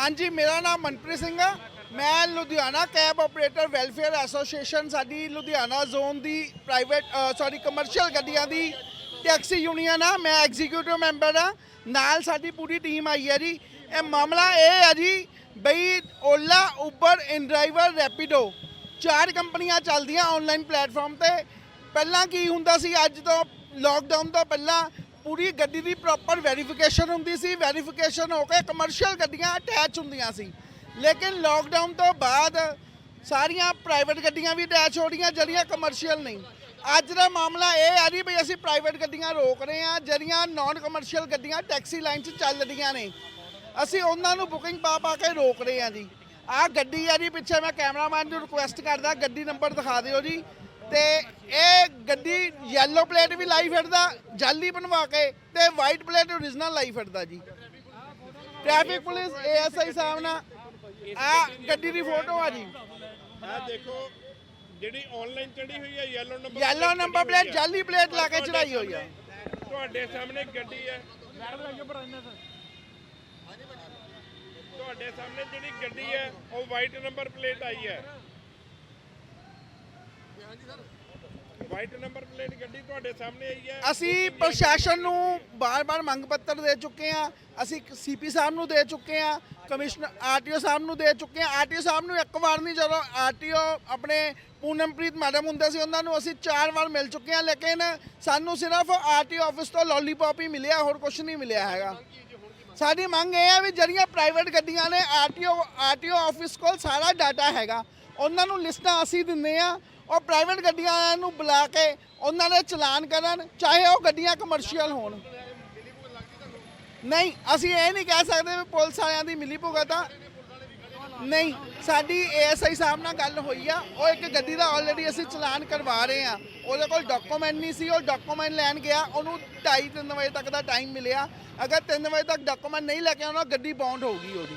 ਹਾਂਜੀ, ਮੇਰਾ ਨਾਮ ਮਨਪ੍ਰੀਤ ਸਿੰਘ ਆ। ਮੈਂ Ludhiana cab operator welfare association ਸਾਡੀ ਲੁਧਿਆਣਾ ਜ਼ੋਨ ਦੀ ਪ੍ਰਾਈਵੇਟ ਸੌਰੀ ਕਮਰਸ਼ੀਅਲ ਗੱਡੀਆਂ ਦੀ ਟੈਕਸੀ ਯੂਨੀਅਨ ਆ। ਮੈਂ ਐਗਜ਼ੀਕਿਊਟਿਵ ਮੈਂਬਰ ਆ। ਨਾਲ ਸਾਡੀ ਪੂਰੀ ਟੀਮ ਆਈ ਹੈ ਜੀ। ਇਹ ਮਾਮਲਾ ਇਹ ਹੈ ਜੀ ਬਈ ਓਲਾ ਉਬਰ ਇਨਡਰਾਈਵਰ ਰੈਪਿਡੋ ਚਾਰ ਕੰਪਨੀਆਂ ਚੱਲਦੀਆਂ ਆਨਲਾਈਨ ਪਲੇਟਫਾਰਮ ਤੇ। ਪਹਿਲਾਂ ਕੀ ਹੁੰਦਾ ਸੀ? ਅੱਜ ਤੋਂ ਲੋਕਡਾਊਨ ਤੋਂ ਪਹਿਲਾਂ ਪੂਰੀ ਗੱਡੀ ਦੀ ਪ੍ਰੋਪਰ ਵੈਰੀਫਿਕੇਸ਼ਨ ਹੁੰਦੀ ਸੀ ਵੈਰੀਫਿਕੇਸ਼ਨ ਹੋ ਕੇ ਕਮਰਸ਼ੀਅਲ ਗੱਡੀਆਂ ਅਟੈਚ ਹੁੰਦੀਆਂ ਸੀ। ਲੇਕਿਨ ਲੋਕਡਾਊਨ ਤੋਂ ਬਾਅਦ ਸਾਰੀਆਂ ਪ੍ਰਾਈਵੇਟ ਗੱਡੀਆਂ ਵੀ ਅਟੈਚ ਹੋ ਰਹੀਆਂ, ਜਿਹੜੀਆਂ ਕਮਰਸ਼ੀਅਲ ਨਹੀਂ। ਅੱਜ ਦਾ ਮਾਮਲਾ ਇਹ ਆ ਜੀ ਵੀ ਅਸੀਂ ਪ੍ਰਾਈਵੇਟ ਗੱਡੀਆਂ ਰੋਕ ਰਹੇ ਹਾਂ, ਜਿਹੜੀਆਂ ਨਾਨ ਕਮਰਸ਼ੀਅਲ ਗੱਡੀਆਂ ਟੈਕਸੀ ਲਾਈਨ 'ਚ ਚੱਲ ਰਹੀਆਂ ਨੇ। ਅਸੀਂ ਉਹਨਾਂ ਨੂੰ ਬੁਕਿੰਗ ਪਾ ਪਾ ਕੇ ਰੋਕ ਰਹੇ ਹਾਂ ਜੀ। ਆਹ ਗੱਡੀ ਆ ਜੀ, ਪਿੱਛੇ ਮੈਂ ਕੈਮਰਾਮੈਨ ਨੂੰ ਰਿਕੁਐਸਟ ਕਰਦਾ, ਗੱਡੀ ਨੰਬਰ ਦਿਖਾ ਦਿਓ ਜੀ। ਤੇ ਇਹ ਗੱਡੀ ਯੈਲੋ ਪਲੇਟ ਵੀ ਲਾਈ ਫਿਰਦਾ ਜਾਲੀ ਬਣਵਾ ਕੇ ਤੇ ਵਾਈਟ ਪਲੇਟ ਓਰੀਜਨਲ ਲਾਈ ਫਿਰਦਾ ਜੀ। ਟ੍ਰੈਫਿਕ ਪੁਲਿਸ ਏਐਸਆਈ ਸਾਹਿਬ ਨਾਲ ਆ ਗੱਡੀ ਦੀ ਫੋਟੋ ਆ ਜੀ। ਆ ਦੇਖੋ ਜਿਹੜੀ ਆਨਲਾਈਨ ਚੜੀ ਹੋਈ ਹੈ yellow number yellow number plate ਜਾਲੀ ਪਲੇਟ ਲਾ ਕੇ ਚੜਾਈ ਹੋਈ ਆ। ਤੁਹਾਡੇ ਸਾਹਮਣੇ ਗੱਡੀ ਹੈ ਤੁਹਾਡੇ ਸਾਹਮਣੇ ਜਿਹੜੀ ਗੱਡੀ ਹੈ ਉਹ ਵਾਈਟ ਨੰਬਰ ਪਲੇਟ ਆਈ ਹੈ ਵਾਈਟ ਨੰਬਰ ਪਲੇਟ ਗੱਡੀ ਤੁਹਾਡੇ ਸਾਹਮਣੇ ਆਈ ਹੈ। ਅਸੀਂ ਪ੍ਰਸ਼ਾਸਨ ਨੂੰ ਬਾਰ-ਬਾਰ ਮੰਗ ਪੱਤਰ ਦੇ ਚੁੱਕੇ ਆ ਅਸੀਂ ਸੀਪੀ ਸਾਹਿਬ ਨੂੰ ਦੇ ਚੁੱਕੇ ਆ ਕਮਿਸ਼ਨਰ ਆਰਟੀਓ ਸਾਹਿਬ ਨੂੰ ਦੇ ਚੁੱਕੇ ਆ ਆਰਟੀਓ ਸਾਹਿਬ ਨੂੰ ਇੱਕ ਵਾਰ ਨਹੀਂ ਜਦੋਂ ਆਰਟੀਓ ਆਪਣੇ ਪੂਨਮਪ੍ਰੀਤ ਮੈਡਮ ਹੁੰਦੇ ਸੀ, ਉਹਨਾਂ ਨੂੰ ਅਸੀਂ ਚਾਰ ਵਾਰ ਮਿਲ ਚੁੱਕੇ ਆ ਲੇਕਿਨ ਸਾਨੂੰ ਸਿਰਫ ਆਰਟੀਓ ਆਫਿਸ ਤੋਂ ਲੋਲੀਪੌਪ ਹੀ ਮਿਲਿਆ, ਹੋਰ ਕੁਝ ਨਹੀਂ ਮਿਲਿਆ ਹੈਗਾ। ਸਾਡੀ ਮੰਗ ਇਹ ਹੈ ਵੀ ਜਿਹੜੀਆਂ ਪ੍ਰਾਈਵੇਟ ਗੱਡੀਆਂ ਨੇ ਆਰਟੀਓ ਆਰਟੀਓ ਆਫਿਸ ਕੋਲ ਸਾਰਾ ਡਾਟਾ ਹੈਗਾ। ਉਹਨਾਂ ਨੂੰ ਲਿਸਟਾਂ ਅਸੀਂ ਦਿੰਦੇ ਆ ਉਹ ਪ੍ਰਾਈਵੇਟ ਗੱਡੀਆਂ ਨੂੰ ਬੁਲਾ ਕੇ ਉਹਨਾਂ ਦੇ ਚਲਾਨ ਕਰਨ, ਚਾਹੇ ਉਹ ਗੱਡੀਆਂ ਕਮਰਸ਼ੀਅਲ ਹੋਣ। ਨਹੀਂ, ਅਸੀਂ ਇਹ ਨਹੀਂ ਕਹਿ ਸਕਦੇ ਵੀ ਪੁਲਿਸ ਵਾਲਿਆਂ ਦੀ ਮਿਲੀ ਭੁਗਤ ਆ। ਨਹੀਂ, ਸਾਡੀ ਏਐਸਆਈ ਸਾਹਿਬ ਨਾਲ ਗੱਲ ਹੋਈ ਆ। ਉਹ ਇੱਕ ਗੱਡੀ ਦਾ ਆਲਰੇਡੀ ਅਸੀਂ ਚਲਾਨ ਕਰਵਾ ਰਹੇ ਆ। ਉਹਦੇ ਕੋਲ ਡਾਕੂਮੈਂਟ ਨਹੀਂ ਸੀ, ਉਹ ਡਾਕੂਮੈਂਟ ਲੈਣ ਗਿਆ। ਉਹਨੂੰ 2:30 3 ਵਜੇ ਤੱਕ ਦਾ ਟਾਈਮ ਮਿਲਿਆ। ਅਗਰ 3 ਵਜੇ ਤੱਕ ਡਾਕੂਮੈਂਟ ਨਹੀਂ ਲੈ ਕੇ ਆਉਣਾ, ਗੱਡੀ ਬਾਉਂਡ ਹੋਊਗੀ ਉਹਦੀ।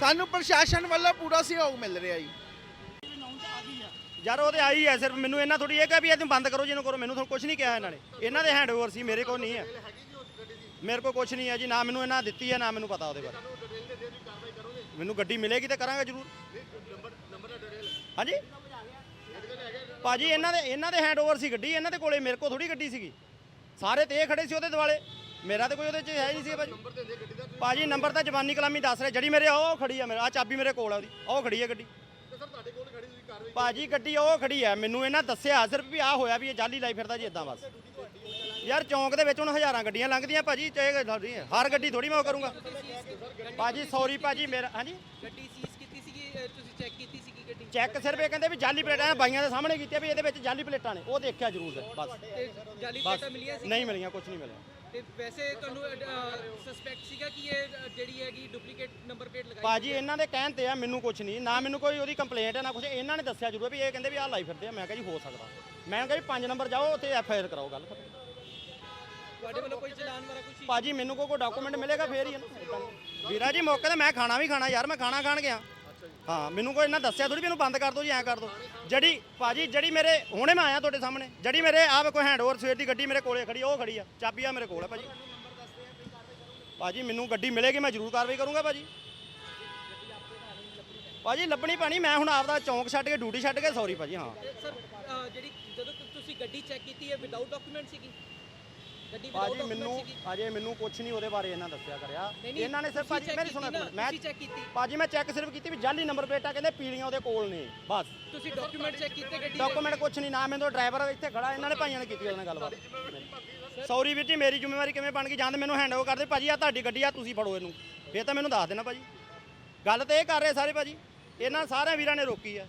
ਸਾਨੂੰ ਪ੍ਰਸ਼ਾਸਨ ਵੱਲੋਂ ਪੂਰਾ ਸਹਿਯੋਗ ਮਿਲ ਰਿਹਾ ਜੀ। ਯਾਰ, ਉਹ ਤੇ ਆਈ ਹੈ ਸਿਰਫ। ਮੈਨੂੰ ਇਹਨਾਂ ਥੋੜੀ ਇਹ ਕਿਹਾ ਵੀ ਇਹ ਬੰਦ ਕਰੋ, ਜਿਹਨੂੰ ਕਰੋ। ਮੈਨੂੰ ਤੁਹਾਨੂੰ ਕੁਝ ਨਹੀਂ ਕਿਹਾ ਇਹਨਾਂ ਨੇ। ਇਹਨਾਂ ਦੇ ਹੈਂਡਓਵਰ ਸੀ, ਮੇਰੇ ਕੋਲ ਨਹੀਂ ਹੈ ਮੇਰੇ ਕੋਲ ਕੁਝ ਨਹੀਂ ਹੈ ਜੀ ਨਾ ਮੈਨੂੰ ਇਹਨਾਂ ਦਿੱਤੀ ਹੈ ਨਾ ਮੈਨੂੰ ਪਤਾ ਉਹਦੇ ਬਾਰੇ। ਮੈਨੂੰ ਗੱਡੀ ਮਿਲੇਗੀ ਤੇ ਕਰਾਂਗਾ ਜ਼ਰੂਰ। ਹਾਂਜੀ? ਭਾਜੀ ਇਹਨਾਂ ਦੇ ਇਹਨਾਂ ਦੇ ਹੈਂਡਓਵਰ ਸੀ ਗੱਡੀ ਇਹਨਾਂ ਦੇ ਕੋਲੇ ਮੇਰੇ ਕੋਲ ਥੋੜੀ ਗੱਡੀ ਸੀਗੀ। ਸਾਰੇ ਤੇ ਇਹ ਖੜੇ ਸੀ ਉਹਦੇ ਦੁਆਲੇ। ਮੇਰਾ ਤੇ ਕੋਈ ਉਹਦੇ 'ਚ ਹੈ ਹੀ ਨਹੀਂ ਸੀ ਭਾਜੀ। ਭਾਜੀ ਨੰਬਰ ਤਾਂ ਜਵਾਨੀ ਕਲਾਮੀ ਦੱਸ ਰਿਹਾ। ਜਿਹੜੀ ਮੇਰੇ ਉਹ ਖੜੀ ਆ ਮੇਰਾ ਆ ਚਾਬੀ ਮੇਰੇ ਕੋਲ ਆ ਉਹਦੀ। ਉਹ ਖੜੀ ਆ ਗੱਡੀ। ਭਾਜੀ ਗੱਡੀ ਉਹ ਖੜੀ ਹੈ ਮੈਨੂੰ ਇਹਨਾਂ ਦੱਸਿਆ ਸਿਰਫ ਵੀ ਆ ਹੋਇਆ ਵੀ ਇਹ ਜਾਲੀ ਲਾਈ ਫਿਰਦਾ ਜੀ ਇਦਾਂ ਬਸ। ਯਾਰ ਚੌਂਕ ਦੇ ਵਿੱਚ ਹੁਣ ਹਜ਼ਾਰਾਂ ਗੱਡੀਆਂ ਲੰਘਦੀਆਂ ਭਾਜੀ ਚਾਹੇ ਥੋੜੀ ਹਰ ਗੱਡੀ ਥੋੜੀ ਮੈਂ ਉਹ ਕਰੂੰਗਾ। ਭਾਜੀ ਸੌਰੀ ਭਾਜੀ ਮੇਰਾ ਹਾਂਜੀ? ਗੱਡੀ ਸੀਜ਼ ਕੀਤੀ ਸੀਗੀ ਅਹ ਤੁਸੀਂ ਚੈੱਕ ਕੀਤੀ ਸੀਗੀ ਗੱਡੀ? ਚੈੱਕ ਸਿਰਫ ਇਹ ਕਹਿੰਦੇ ਵੀ ਜਾਲੀ ਪਲੇਟਾਂ ਬਾਈਆਂ ਦੇ ਸਾਹਮਣੇ ਕੀਤੀਆਂ ਵੀ ਇਹਦੇ ਵਿੱਚ ਜਾਲੀ ਪਲੇਟਾਂ ਨੇ ਉਹ ਦੇਖਿਆ ਜ਼ਰੂਰ ਹੈ ਬਸ। ਤੇ ਜਾਲੀ ਬਸ। ਪਲੇਟਾਂ ਮਿਲੀਆਂ ਸੀ ਨਹੀਂ ਮਿਲੀਆਂ ਕੁਝ ਨਹੀਂ ਮਿਲਿਆ। ਤੇ ਵੈਸੇ ਤੁਹਾਨੂੰ ਸਸਪੈਕਟ ਸੀਗਾ ਕਿ ਇਹ ਅਹ, ਜਿਹੜੀ ਹੈਗੀ ਡੁਪਲੀਕੇਟ ਨੰਬਰ ਪਲੇਟ ਲਗਾਈ ਭਾਜੀ ਇਹਨਾਂ ਦੇ ਕਹਿਣ ਤੇ ਆ ਮੈਨੂੰ ਕੁਝ ਨਹੀਂ ਨਾ ਮੈਨੂੰ ਕੋਈ ਉਹਦੀ ਕੰਪਲੇਂਟ ਹੈ ਨਾ ਕੁਝ ਇਹਨਾਂ ਨੇ ਦੱਸਿਆ ਜ਼ਰੂਰ ਵੀ ਇਹ ਕਹਿੰਦੇ ਵੀ ਆਹ ਲਾਈ ਫਿਰਦੇ ਆ ਮੈਂ ਕਿਹਾ ਜੀ ਹੋ ਸਕਦਾ। ਮੈਂ ਕਿਹਾ ਜੀ 5 ਨੰਬਰ ਜਾਓ ਉੱਥੇ ਐਫ ਆਈ ਆਰ ਕਰਾਓ ਗੱਲ ਖਤਮ। ਤੁਹਾਡੇ ਵੱਲੋਂ ਕੋਈ ਚਲਾਨ ਵਾਲਾ ਕੁਝ ਭਾਜੀ ਮੈਨੂੰ ਕੋਈ ਡਾਕੂਮੈਂਟ ਮਿਲੇਗਾ ਫੇਰ ਹੀ ਨਾ। ਵੀਰਾ ਜੀ ਮੌਕੇ ਤੇ ਮੈਂ ਖਾਣਾ ਵੀ ਖਾਣਾ ਯਾਰ ਮੈਂ ਖਾਣਾ ਖਾਣ ਗਿਆ। ਹਾਂ ਮੈਨੂੰ ਕੋਈ ਇਹਨਾਂ ਦੱਸਿਆ ਥੋੜੀ ਇਹਨੂੰ ਬੰਦ ਕਰ ਦਿਓ ਜੀ ਐਂ ਕਰ ਦਿਓ ਜਿਹੜੀ ਭਾਜੀ ਜਿਹੜੀ ਮੇਰੇ ਹੁਣੇ ਮੈਂ ਆਇਆ ਤੁਹਾਡੇ ਸਾਹਮਣੇ। ਜਿਹੜੀ ਮੇਰੇ ਆਹ ਕੋਈ ਹੈਂਡਓਵਰ ਸਵੇਰ ਦੀ ਗੱਡੀ ਮੇਰੇ ਕੋਲੇ ਖੜੀ ਉਹ ਖੜੀ ਆ। ਚਾਬੀ ਆ ਮੇਰੇ ਕੋਲ ਹੈ ਭਾਜੀ। ਭਾਜੀ ਮੈਨੂੰ ਗੱਡੀ ਮਿਲੇਗੀ ਮੈਂ ਜ਼ਰੂਰ ਕਾਰਵਾਈ ਕਰੂੰਗਾ ਭਾਜੀ। ਭਾਜੀ ਲੱਭਣੀ ਪੈਣੀ ਮੈਂ ਹੁਣ ਆਪਦਾ ਚੌਂਕ ਛੱਡ ਕੇ ਡਿਊਟੀ ਛੱਡ ਕੇ ਸੌਰੀ ਭਾਜੀ ਹਾਂ। ਸਰ ਜਿਹੜੀ ਜਦੋਂ ਤੁਸੀਂ ਗੱਡੀ ਚੈੱਕ ਕੀਤੀ ਹੈ ਵਿਦਆਊਟ ਡਾਕੂਮੈਂਟ ਸੀਗੀ? ਗੱਡੀ ਭਾਜੀ ਮੈਨੂੰ ਅਜੇ ਮੈਨੂੰ ਕੁਝ ਨਹੀਂ ਉਹਦੇ ਬਾਰੇ ਇਹਨਾਂ ਦੱਸਿਆ ਕਰਿਆ। ਇਹਨਾਂ ਨੇ ਸਿਰਫ ਭਾਜੀ ਮੇਰੀ ਸੁਣੋ ਮੈਂ check ਕੀਤੀ। ਭਾਜੀ ਮੈਂ ਚੈੱਕ ਸਿਰਫ ਕੀਤੀ ਵੀ ਜਾਲੀ ਨੰਬਰ ਪਲੇਟਾਂ ਕਹਿੰਦੇ ਪੀਲੀਆਂ ਉਹਦੇ ਕੋਲ ਨੇ ਬਸ। ਤੁਸੀਂ ਡਾਕੂਮੈਂਟ ਚੈੱਕ ਕੀਤੇ ਗੱਡੀ ਡਾਕੂਮੈਂਟ ਕੁਝ ਨਹੀਂ ਨਾ ਮੈਨੂੰ ਡਰਾਈਵਰ ਇੱਥੇ ਖੜਾ ਇਹਨਾਂ ਨੇ ਭਾਈਆਂ ਨੇ ਕੀਤੀ ਉਹਦੇ ਨਾਲ ਗੱਲਬਾਤ। ਸੌਰੀ ਵੀਰ ਜੀ ਮੇਰੀ ਜ਼ਿੰਮੇਵਾਰੀ ਕਿਵੇਂ ਬਣ ਗਈ? ਜਾਂ ਤਾਂ ਮੈਨੂੰ ਹੈਂਡਓਵਰ ਕਰਦੇ ਭਾਜੀ ਆ ਤੁਹਾਡੀ ਗੱਡੀ ਆ ਤੁਸੀਂ ਫੜੋ ਇਹਨੂੰ। ਫੇਰ ਤਾਂ ਮੈਨੂੰ ਦੱਸ ਦੇਣਾ ਭਾਜੀ। ਗੱਲ ਤਾਂ ਇਹ ਕਰ ਰਹੇ ਸਾਰੇ ਭਾਜੀ ਇਹਨਾਂ ਸਾਰੇ ਵੀਰਾਂ ਨੇ ਰੋਕੀ ਆ।